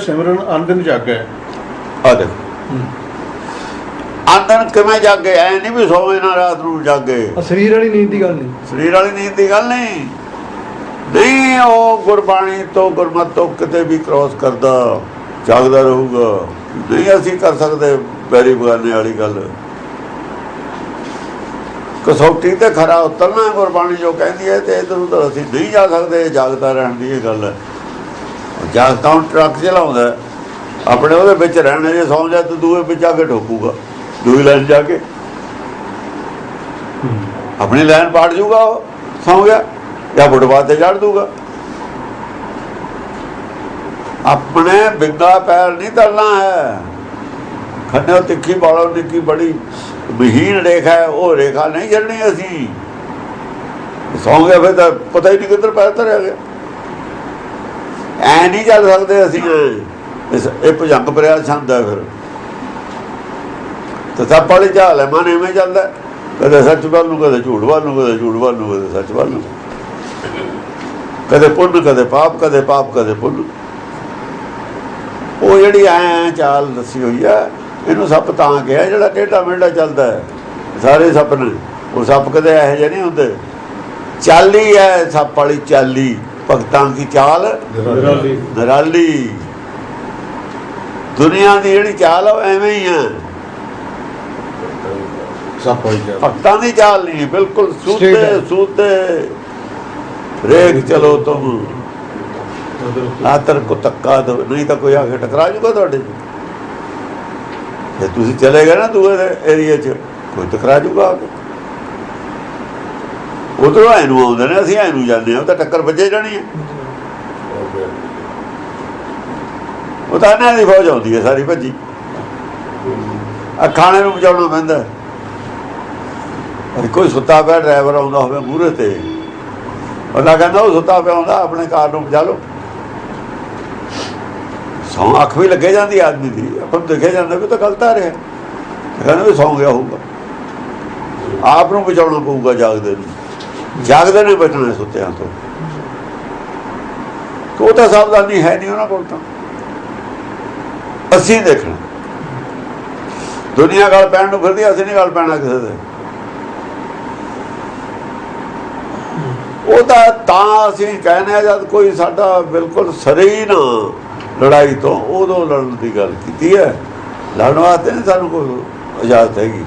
ਸਿਮਰਨ ਅੰਦਨ ਜੱਗ ਆ ਦੇਖੋ। ਆਂਦਨ ਕਿਵੇਂ ਜਾਗੇ? ਐ ਨਹੀਂ ਵੀ ਸੋਵੇ ਨਾ ਰਾਤ ਨੂੰ ਜਾਗੇ। ਸਰੀਰ ਵਾਲੀ ਨੀਂਦ ਦੀ ਗੱਲ ਨਹੀਂ। ਸਰੀਰ ਵਾਲੀ ਨੀਂਦ ਦੀ ਗੱਲ ਨਹੀਂ। ਨਹੀਂ ਉਹ ਗੁਰਬਾਣੀ ਤੋਂ ਗੁਰਮਤ ਤੋਂ ਕਿਤੇ ਵੀ ਕ੍ਰੋਸ ਕਰਦਾ ਜਾਗਦਾ ਰਹੂਗਾ। ਨਹੀਂ ਅਸੀਂ ਕਰ ਸਕਦੇ ਬੈਰੀ ਬਗਾਨੇ ਵਾਲੀ ਗੱਲ। ਕਸੌਟੀ ਤੇ ਖਰਾ ਉਤਰਨਾ ਗੁਰਬਾਣੀ ਜੋ ਕਹਿੰਦੀ ਹੈ ਤੇ ਇਧਰ ਉਧਰ ਅਸੀਂ ਨਹੀਂ ਜਾ ਸਕਦੇ ਜਾਗਦਾ ਰਹਿਣ ਦੀ ਇਹ ਗੱਲ ਹੈ। ਜਾਗਦਾ ਹੁਣ ਟਰੱਕ ਚਲਾਉਂਦਾ ਆਪਣੇ ਉਹਦੇ ਵਿੱਚ ਰਹਿਣਾ ਜੇ ਸੌਂ ਜਾ ਤੇ ਦੂਏ ਵਿੱਚ ਆ ਕੇ ਠੋਕੂਗਾ, ਦੂਈ ਲਾਈਨ ਜਾ ਕੇ। ਆਪਣੀ ਲਾਈਨ ਪਾੜ ਜੂਗਾ ਉਹ, ਸੌਂ ਗਿਆ, ਜਾਂ ਫੁੱਟਪਾਥ ਤੇ ਚੜ ਦੂਗਾ ਆਪਣੇ ਬਿੰਗਾ ਪੈਰ ਨਹੀਂ ਤਲਣਾ ਹੈ। ਖੰਨੇ ਤਿੱਖੀ ਬਾਲੋ, ਨਿੱਕੀ ਬੜੀ ਮਹੀਨ ਰੇਖਾ ਹੈ, ਉਹ ਰੇਖਾ ਨਹੀਂ ਛੱਡਣੀ ਅਸੀਂ। ਸੌਂ ਗਿਆ ਫਿਰ ਤਾਂ ਪਤਾ ਹੀ ਨਹੀਂ ਕਿੱਧਰ ਪੈਰ ਧਰਿਆ ਗਿਆ। ਐ ਨਹੀਂ ਚੱਲ ਸਕਦੇ ਅਸੀਂ ਇਹ ਭੁਜੰਗ ਪਰਿਆ ਛੰਦ ਹੈ ਫਿਰ। ਤੇ ਸਭ ਵਾਲੀ ਚਾਲ ਹੈ ਮਨ ਐਵੇਂ ਚੱਲਦਾ। ਕਦੇ ਸੱਚ ਵੱਲ ਨੂੰ ਕਦੇ ਝੂਠ ਵੱਲ ਨੂੰ ਕਦੇ ਝੂਠ ਵੱਲ ਨੂੰ ਕਦੇ ਸੱਚ ਵੱਲ ਨੂੰ ਕਦੇ ਪੁੰਨ ਕਦੇ ਪਾਪ ਕਦੇ ਪਾਪ ਕਦੇ ਪੁੰਨ। ਉਹ ਜਿਹੜੀ ਐ ਚਾਲ ਦੱਸੀ ਹੋਈ ਹੈ ਇਹਨੂੰ ਸੱਪ ਤਾਂ ਕਿਹਾ ਜਿਹੜਾ ਟੇਢਾ ਮੇਢਾ ਚੱਲਦਾ ਹੈ ਸਾਰੇ ਸੱਪ ਨੇ। ਉਹ ਸੱਪ ਕਦੇ ਇਹੋ ਜਿਹੇ ਨਹੀਂ ਹੁੰਦੇ। ਚਾਲੀ ਹੈ ਸੱਪ ਵਾਲੀ ਚਾਲੀ। ਭਗਤਾਂ ਦੀ ਚਾਲ। ਨਿਰਾਲੀ। ਨਰਾਲੀ। ਦੁਨੀਆ ਦੀ ਜਿਹੜੀ ਚਾਲ ਉਹ ਐਵੇਂ ਹੀ ਆ। ਸਭ ਭਗਤਾਂ ਦੀ ਚਾਲ ਨਹੀਂ ਬਿਲਕੁਲ ਸੂਤੇ। ਸੂਤੇ। ਰੇਖ ਚਲੋ ਤੁਮ। ਆਤਰ ਕੋ ਤੱਕਾ ਦੋ ਨਹੀਂ ਤਾਂ ਕੋਈ ਆ ਕੇ ਟਕਰਾ ਜੂਗਾ ਤੁਹਾਡੇ ਜੇ ਤੁਸੀਂ ਚਲੇ ਗਏ ਨਾ ਦੂਏ ਏਰੀਆ 'ਚ ਕੋਈ ਟਕਰਾ ਜੂਗਾ ਆ ਕੇ। ਉਧਰੋਂ ਐ ਆਉਂਦੇ ਨੇ, ਅਸੀਂ ਐ ਜਾਂਦੇ ਹਾਂ ਤਾਂ ਟੱਕਰ ਵੱਜੇ ਜਾਣੀ ਹੈ ਉਹ ਤਾਂ ਇਹਨਾਂ ਦੀ ਫੌਜ ਆਉਂਦੀ ਹੈ, ਸਾਰੀ ਭੱਜੀ। ਆ ਨੂੰ ਬਚਾਉਣਾ ਪੈਂਦਾ। ਕੋਈ ਸੁੱਤਾ ਪਿਆ ਡਰਾਈਵਰ ਆਉਂਦਾ ਹੋਵੇ ਮੂਹਰੇ ਤੇ। ਉਹਨਾਂ ਕਹਿੰਦਾ, ਉਹ ਸੁੱਤਾ ਪਿਆ ਹੁੰਦਾ ਆਪਣੇ ਕਾਰ ਨੂੰ ਬਚਾ ਲਓ। ਸੌਂ ਅੱਖ ਵੀ ਲੱਗੇ ਜਾਂਦੀ ਆਦਮੀ ਦੀ। ਆਪਾਂ ਦੇਖਿਆ ਜਾਂਦਾ ਵੀ ਤਾਂ ਗਲਤ ਆ ਰਿਹਾ। ਕਹਿੰਦਾ ਵੀ ਸੌਂ ਗਿਆ ਹੋਊਗਾ। ਆਪ ਨੂੰ ਬਚਾਉਣਾ ਪਊਗਾ ਜਾਗਦੇ ਨੂੰ। ਜਾਗਦੇ ਨੇ ਬਚਣਾ ਸੁੱਤਿਆਂ ਤੋਂ। ਉਹ ਤਾਂ ਸਾਵਧਾਨੀ ਹੈ ਨਹੀਂ ਉਹਨਾਂ ਕੋਲ ਤਾਂ। ਅਸੀਂ ਦੇਖਣਾ। ਦੁਨੀਆ ਗੱਲ ਪੈਣ ਨੂੰ ਫਿਰਦੀ ਅਸੀਂ ਨਹੀਂ ਗੱਲ ਪੈਣਾ ਕਿਸੇ ਦੇ। ਉਹ ਤਾਂ ਤਾਂ ਅਸੀਂ ਕਹਿੰਦੇ ਆ ਜਦ ਕੋਈ ਸਾਡਾ ਬਿਲਕੁਲ ਸਰੇ ਹੀ ਨਾ ਲੜਾਈ ਤੋਂ ਉਦੋਂ ਲੜਨ ਦੀ ਗੱਲ ਕੀਤੀ ਹੈ। ਲੜਨ ਵਾਸਤੇ ਨਹੀਂ ਸਾਨੂੰ ਕੋਈ ਇਜਾਜ਼ਤ ਹੈਗੀ।